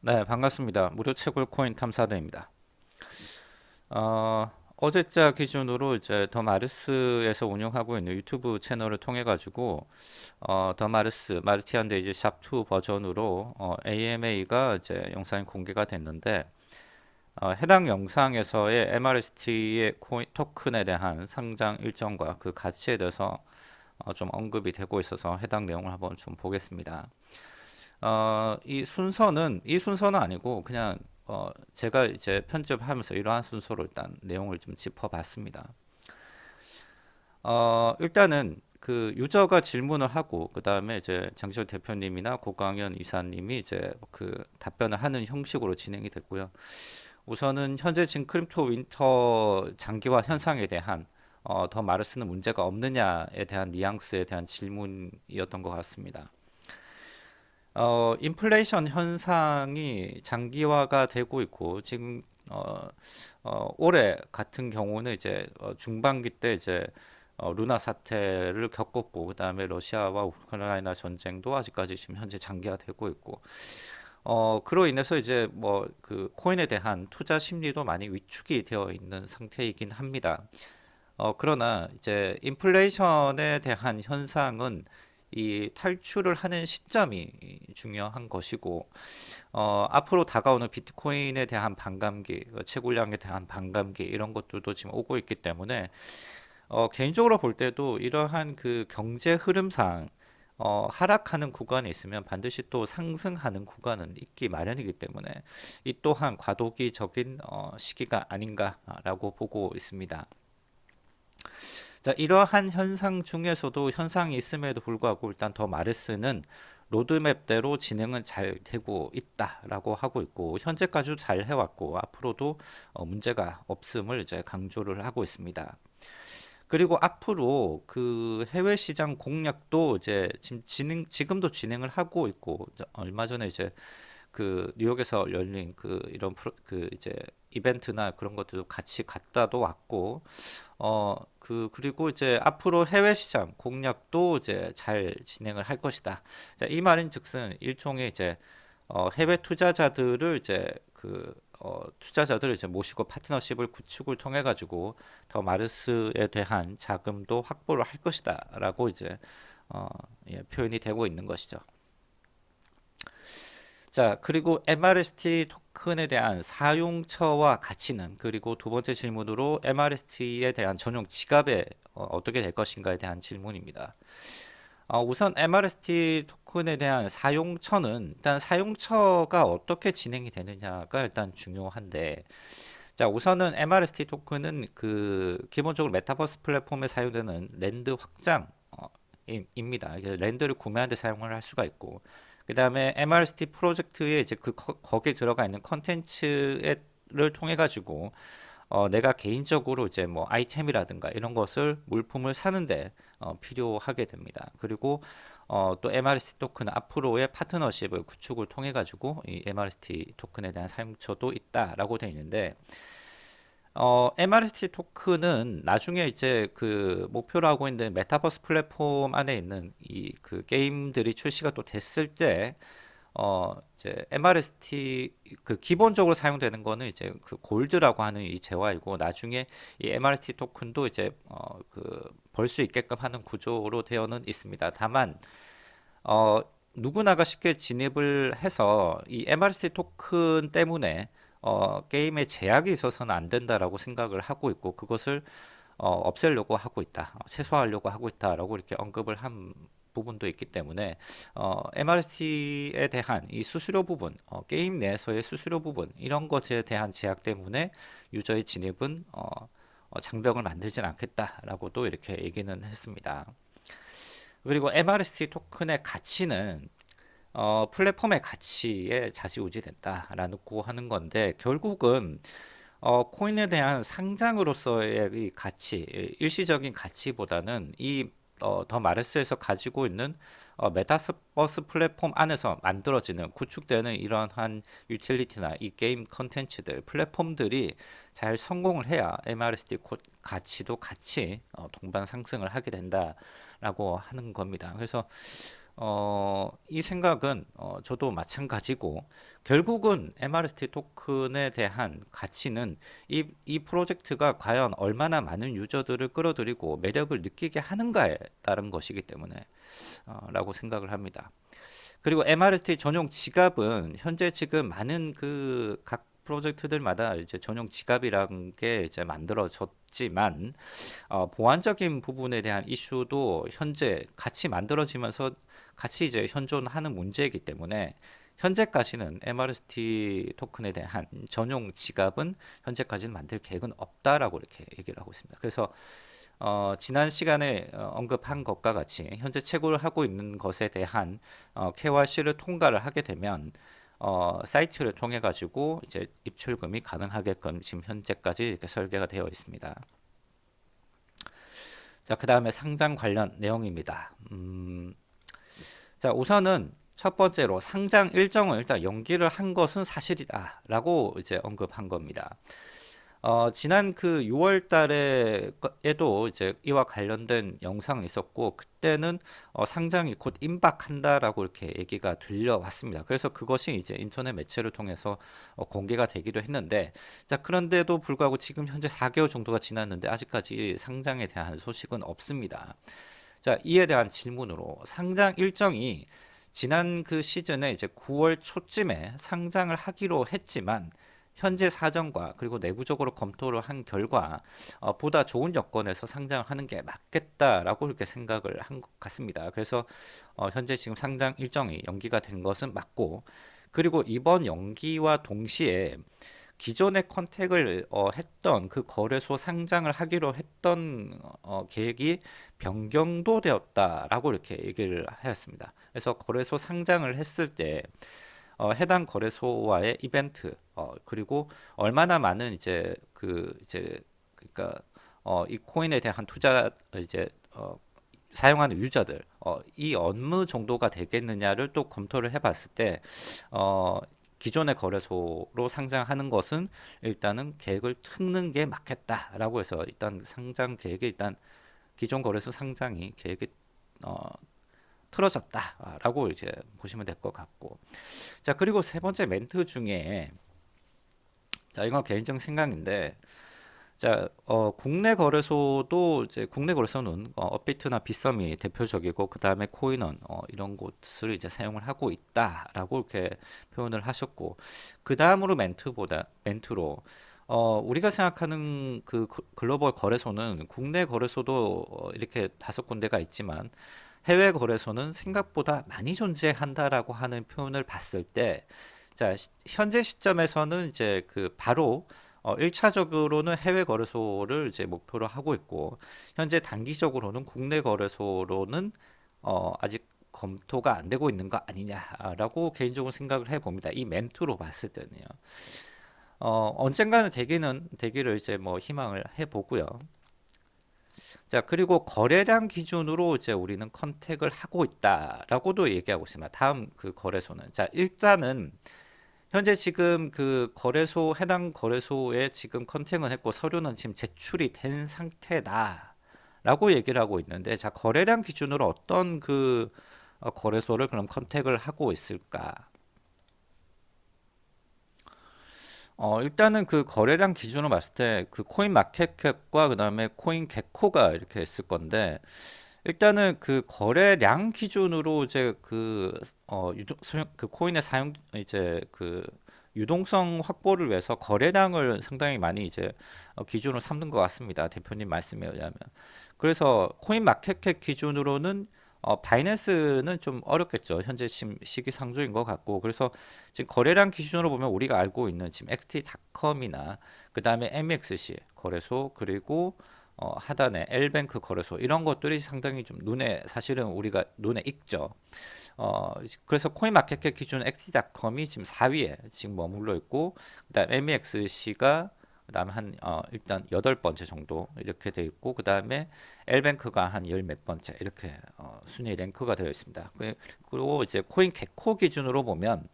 네, 반갑습니다. 무료 채굴 코인 탐사대입니다. 어, 어제자 기준으로 이제 더 마르스에서 운영하고 있는 유튜브 채널을 통해 가지고 어, 더 마르스 마르티안 데이지 샵2 버전으로 어, AMA가 이제 영상이 공개가 됐는데 어, 해당 영상에서의 MRST의 코인 토큰에 대한 상장 일정과 그 가치에 대해서 어, 좀 언급이 되고 있어서 해당 내용을 한번 좀 보겠습니다. 어, 이 순서는 이 순서는 아니고 그냥 어, 제가 이제 편집하면서 이러한 순서로 일단 내용을 좀 짚어봤습니다. 어, 일단은 그 유저가 질문을 하고 그 다음에 이제 장시호 대표님이나 고강현 이사님이 이제 그 답변을 하는 형식으로 진행이 됐고요. 우선은 현재 지금 크립토 윈터 장기화 현상에 대한 어, 더 쓰는 문제가 없느냐에 대한 뉘앙스에 대한 질문이었던 것 같습니다. 어, 인플레이션 현상이 장기화가 되고 있고 지금 어, 어, 올해 같은 경우는 이제 어, 중반기 때 이제 어, 루나 사태를 겪었고 그다음에 러시아와 우크라이나 전쟁도 아직까지 지금 현재 장기화되고 있고 어, 그로 인해서 이제 뭐 그 코인에 대한 투자 심리도 많이 위축이 되어 있는 상태이긴 합니다. 어, 그러나 이제 인플레이션에 대한 현상은 이 탈출을 하는 시점이 중요한 것이고 어, 앞으로 다가오는 비트코인에 대한 반감기, 그 채굴량에 대한 반감기 이런 것들도 지금 오고 있기 때문에 어, 개인적으로 볼 때도 이러한 그 경제 흐름상 어, 하락하는 구간이 있으면 반드시 또 상승하는 구간은 있기 마련이기 때문에 이 또한 과도기적인 어, 시기가 아닌가라고 보고 있습니다. 자, 이러한 현상 중에서도 현상이 있음에도 불구하고 일단 더 마르스는 로드맵대로 진행은 잘 되고 있다라고 하고 있고 현재까지도 잘 해왔고 앞으로도 어, 문제가 없음을 이제 강조를 하고 있습니다. 그리고 앞으로 그 해외 시장 공략도 이제 지금 진행 지금도 진행을 하고 있고 얼마 전에 이제 그 뉴욕에서 열린 그 이런 프로, 그 이제 이벤트나 그런 것들도 같이 갔다도 왔고 어 그 그리고 이제 앞으로 해외 시장 공략도 이제 잘 진행을 할 것이다. 자, 이 말인즉슨 일종의 이제 어 해외 투자자들을 이제 그 어, 투자자들을 이제 모시고 파트너십을 구축을 통해 가지고 더 마르스에 대한 자금도 확보를 할 것이다라고 이제 어, 예, 표현이 되고 있는 것이죠. 자, 그리고 MRST 토큰에 대한 사용처와 가치는 그리고 두 번째 질문으로 MRST에 대한 전용 지갑에 어, 떻게될 것인가에 대한 질문입니다. 어, 우선 MRST 토큰에 대한 사용처는 일단 사용처가 어떻게 진행이 되느냐가 일단 중요한데 자 우선은 MRST 토큰은 그 기본적으로 메타버스 플랫폼에 사용되는 랜드 확장 어, 입니다. 랜드를 구매하는 데 사용을 할 수가 있고 그 다음에 MRST 프로젝트에 이제 그 거, 기에 들어가 있는 컨텐츠를 통해 가지고 어, 내가 개인적으로 이제 뭐 아이템이라든가 이런 것을 물품을 사는데 어, 필요하게 됩니다. 그리고 어, 또 MRST 토큰 앞으로의 파트너십을 구축을 통해 가지고 이 MRST 토큰에 대한 사용처도 있다라고 되어 있는데 어, MRST 토큰은 나중에 이제 그 목표로 하고 있는 메타버스 플랫폼 안에 있는 이 그 게임들이 출시가 또 됐을 때 어, 이제 MRST 그 기본적으로 사용되는 거는 이제 그 골드라고 하는 이 재화이고 나중에 이 MRST 토큰도 이제 어, 그 벌 수 있게끔 하는 구조로 되어는 있습니다. 다만 어, 누구나가 쉽게 진입을 해서 이 MRST 토큰 때문에 어, 게임에 제약이 있어서는 안 된다라고 생각을 하고 있고 그것을 어, 없애려고 하고 있다, 어, 최소화하려고 하고 있다라고 이렇게 언급을 한 부분도 있기 때문에 어, MRC에 대한 이 수수료 부분, 어, 게임 내에서의 수수료 부분 이런 것에 대한 제약 때문에 유저의 진입은 어, 어, 장벽을 만들진 않겠다라고도 이렇게 얘기는 했습니다. 그리고 MRC 토큰의 가치는 어, 플랫폼의 가치에 좌지우지된다라고 하는 건데 결국은 어, 코인에 대한 상장으로서의 이 가치, 일시적인 가치보다는 이 어, 더 마르스에서 가지고 있는 어, 메타버스 플랫폼 안에서 만들어지는 구축되는 이러한 유틸리티나 이 게임 컨텐츠들 플랫폼들이 잘 성공을 해야 MRSD 가치도 같이 어, 동반 상승을 하게 된다라고 하는 겁니다. 그래서 어, 이 생각은 어, 저도 마찬가지고 결국은 MRST 토큰에 대한 가치는 이, 이 프로젝트가 과연 얼마나 많은 유저들을 끌어들이고 매력을 느끼게 하는가에 따른 것이기 때문에 어, 라고 생각을 합니다. 그리고 MRST 전용 지갑은 현재 지금 많은 그 각 프로젝트들마다 이제 전용 지갑이란 게 이제 만들어졌 지만 어, 보안적인 부분에 대한 이슈도 현재 같이 만들어지면서 같이 이제 현존하는 문제이기 때문에 현재까지는 MRST 토큰에 대한 전용 지갑은 현재까지는 만들 계획은 없다라고 이렇게 얘기를 하고 있습니다. 그래서 어, 지난 시간에 어, 언급한 것과 같이 현재 채굴을 하고 있는 것에 대한 어, KYC를 통과를 하게 되면 어, 사이트를 통해 가지고 이제 입출금이 가능하게끔 지금 현재까지 이렇게 설계가 되어 있습니다. 자, 그 다음에 상장 관련 내용입니다. 음, 자, 우선은 첫 번째로 상장 일정을 일단 연기를 한 것은 사실이다라고 이제 언급한 겁니다. 어, 지난 그 6월 달에도 이제 이와 관련된 영상이 있었고 그때는 어, 상장이 곧 임박한다라고 이렇게 얘기가 들려왔습니다. 그래서 그것이 이제 인터넷 매체를 통해서 어, 공개가 되기도 했는데 자 그런데도 불구하고 지금 현재 4개월 정도가 지났는데 아직까지 상장에 대한 소식은 없습니다. 자 이에 대한 질문으로 상장 일정이 지난 그 시즌에 이제 9월 초쯤에 상장을 하기로 했지만 현재 사정과 그리고 내부적으로 검토를 한 결과 어, 보다 좋은 여건에서 상장하는 게 맞겠다라고 이렇게 생각을 한 것 같습니다. 그래서 어, 현재 지금 상장 일정이 연기가 된 것은 맞고 그리고 이번 연기와 동시에 기존의 컨택을 어, 했던 그 거래소 상장을 하기로 했던 어, 계획이 변경도 되었다라고 이렇게 얘기를 하였습니다. 그래서 거래소 상장을 했을 때 어, 해당 거래소와의 이벤트 어, 그리고 얼마나 많은 이제 그 이제 그러니까 어, 이 코인에 대한 투자 이제 어, 사용하는 유저들 어, 이 어느 정도가 되겠느냐를 또 검토를 해봤을 때 어, 기존의 거래소로 상장하는 것은 일단은 계획을 틀는 게 맞겠다라고 해서 일단 상장 계획이 일단 기존 거래소 상장이 계획이 어, 틀어졌다라고 이제 보시면 될 것 같고. 자 그리고 세 번째 멘트 중에 자 이건 개인적 생각인데 자 어, 국내 거래소도 이제 국내 거래소는 어, 업비트나 빗썸이 대표적이고 그 다음에 코인원 어, 이런 곳을 이제 사용을 하고 있다라고 이렇게 표현을 하셨고 그 다음으로 멘트보다 멘트로 어, 우리가 생각하는 그 그- 글로벌 거래소는 국내 거래소도 어, 이렇게 다섯 군데가 있지만 해외 거래소는 생각보다 많이 존재한다라고 하는 표현을 봤을 때, 자, 시- 현재 시점에서는 이제 그 바로 어, 1차적으로는 해외 거래소를 이제 목표로 하고 있고, 현재 단기적으로는 국내 거래소로는 어, 아직 검토가 안 되고 있는 거 아니냐라고 개인적으로 생각을 해봅니다. 이 멘트로 봤을 때는요. 어, 언젠가는 되기는 되기를 이제 뭐 희망을 해보고요. 자, 그리고 거래량 기준으로 이제 우리는 컨택을 하고 있다라고도 얘기하고 있습니다. 다음 그 거래소는. 자, 일단은 현재 지금 그 거래소, 해당 거래소에 지금 컨택은 했고 서류는 지금 제출이 된 상태다라고 얘기를 하고 있는데, 자, 거래량 기준으로 어떤 그 어, 거래소를 그럼 컨택을 하고 있을까? 어, 일단은 그 거래량 기준으로 봤을 때 그 코인 마켓캡과 그다음에 코인 개코가 이렇게 있을 건데 일단은 그 거래량 기준으로 이제 그 어, 유동, 사용- 그 코인의 사용 이제 그 유동성 확보를 위해서 거래량을 상당히 많이 이제 어, 기준으로 삼는 것 같습니다. 대표님 말씀에 의하면. 그래서 코인 마켓캡 기준으로는 어, 바이낸스는 좀 어렵겠죠. 현재 시기상조인 것 같고. 그래서 지금 거래량 기준으로 보면 우리가 알고 있는 지금 XT.com이나 그 다음에 MXC 거래소 그리고 어, 하단에 L뱅크 거래소 이런 것들이 상당히 좀 눈에 사실은 우리가 눈에 익죠. 어, 그래서 코인마켓캡 기준 XT.com이 지금 4위에 지금 머물러 있고 그다음 MEXC가 그다음에 한 어, 일단 여덟 번째 정도 이렇게 돼 있고 그다음에 L뱅크가 한 열 몇 번째 이렇게 어, 순위 랭크가 되어 있습니다. 그- 그리고 이제 코인 개코 기준으로 보면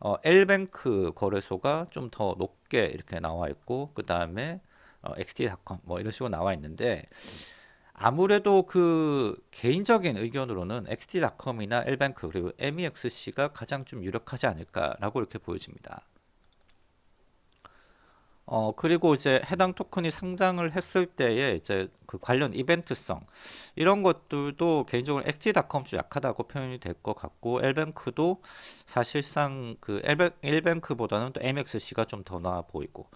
어, L뱅크 거래소가 좀 더 높게 이렇게 나와 있고 그 다음에 어, XT.com 뭐 이런 식으로 나와 있는데 아무래도 그 개인적인 의견으로는 XT.com이나 엘뱅크 그리고 MEXC가 가장 좀 유력하지 않을까라고 이렇게 보여집니다. 어, 그리고 이제 해당 토큰이 상장을 했을 때에 이제 그 관련 이벤트성 이런 것들도 개인적으로 XT.com 좀 약하다고 표현이 될 것 같고 엘뱅크도 사실상 그 엘뱅, 엘뱅 크보다는 또 MXC가 좀 더 나아 보이고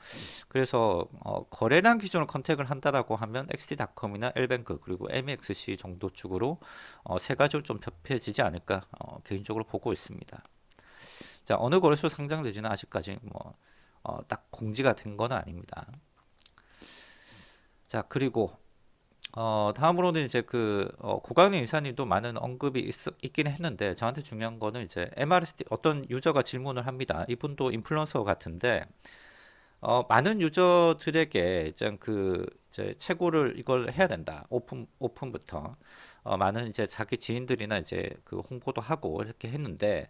그래서 어, 거래량 기준으로 컨택을 한다라고 하면 XT.com이나 엘뱅크 그리고 MXC 정도 쪽으로 어, 세 가지로 좀 좁혀지지 않을까 어, 개인적으로 보고 있습니다. 자 어느 거래소 상장되지는 아직까지 뭐 어, 딱 공지가 된 건 아닙니다. 자, 그리고 어, 다음으로는 이제 그 어, 고강림 이사님도 많은 언급이 있, 있긴 했는데 저한테 중요한 거는 이제 MRST 어떤 유저가 질문을 합니다. 이분도 인플루언서 같은데 어, 많은 유저들에게 이제 그 이제 채굴을 이걸 해야 된다. 오픈 오픈부터 어, 많은 이제 자기 지인들이나 이제 그 홍보도 하고 이렇게 했는데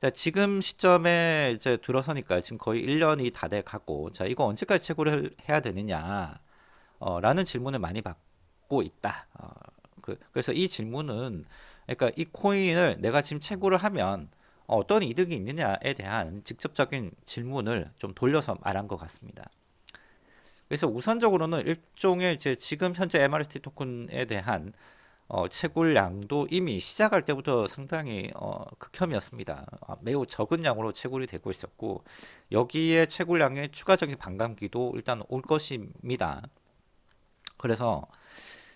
자, 지금 시점에 이제 들어서니까 지금 거의 1년이 다 돼 가고 자, 이거 언제까지 채굴을 해야 되느냐? 어, 라는 질문을 많이 받고 있다. 어, 그, 그래서 이 질문은 그러니까 이 코인을 내가 지금 채굴을 하면 어떤 이득이 있느냐에 대한 직접적인 질문을 좀 돌려서 말한 것 같습니다. 그래서 우선적으로는 일종의 이제 지금 현재 MRST 토큰에 대한 어, 채굴량도 이미 시작할 때부터 상당히 어, 극혐이었습니다. 아, 매우 적은 양으로 채굴이 되고 있었고 여기에 채굴량의 추가적인 반감기도 일단 올 것입니다. 그래서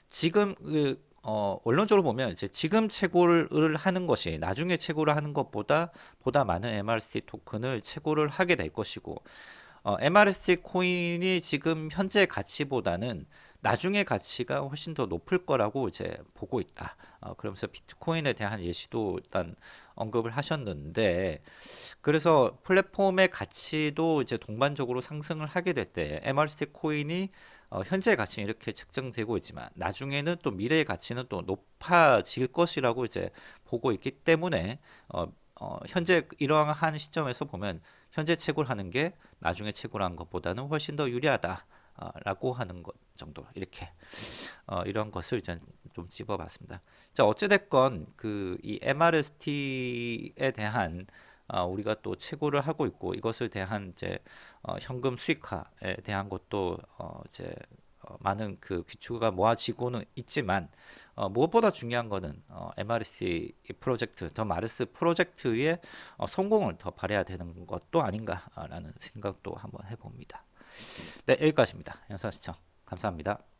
지금 그 어, 원론적으로 보면 이제 지금 채굴을 하는 것이 나중에 채굴을 하는 것보다 보다 많은 MRC 토큰을 채굴을 하게 될 것이고 어, MRC 코인이 지금 현재 가치보다는 나중에 가치가 훨씬 더 높을 거라고 이제 보고 있다. 어, 그러면서 비트코인에 대한 예시도 일단 언급을 하셨는데 그래서 플랫폼의 가치도 이제 동반적으로 상승을 하게 될 때 MRC 코인이 어, 현재 가치는 이렇게 책정되고 있지만 나중에는 또 미래의 가치는 또 높아질 것이라고 이제 보고 있기 때문에 어, 어, 현재 이러한 시점에서 보면 현재 채굴하는 게 나중에 채굴하는 것보다는 훨씬 더 유리하다. 어, 라고 하는 것 정도 이렇게 어, 이런 것을 좀 집어봤습니다. 자 어찌됐건 그 이 MRST에 대한 어, 우리가 또 채굴을 하고 있고 이것을 대한 이제 어, 현금 수익화에 대한 것도 어, 이제 어, 많은 그 기초가 모아지고는 있지만 어, 무엇보다 중요한 거는 어, MRC 프로젝트 더 마르스 프로젝트의 어, 성공을 더 바래야 되는 것도 아닌가라는 생각도 한번 해봅니다. 네, 여기까지입니다. 영상 시청 감사합니다.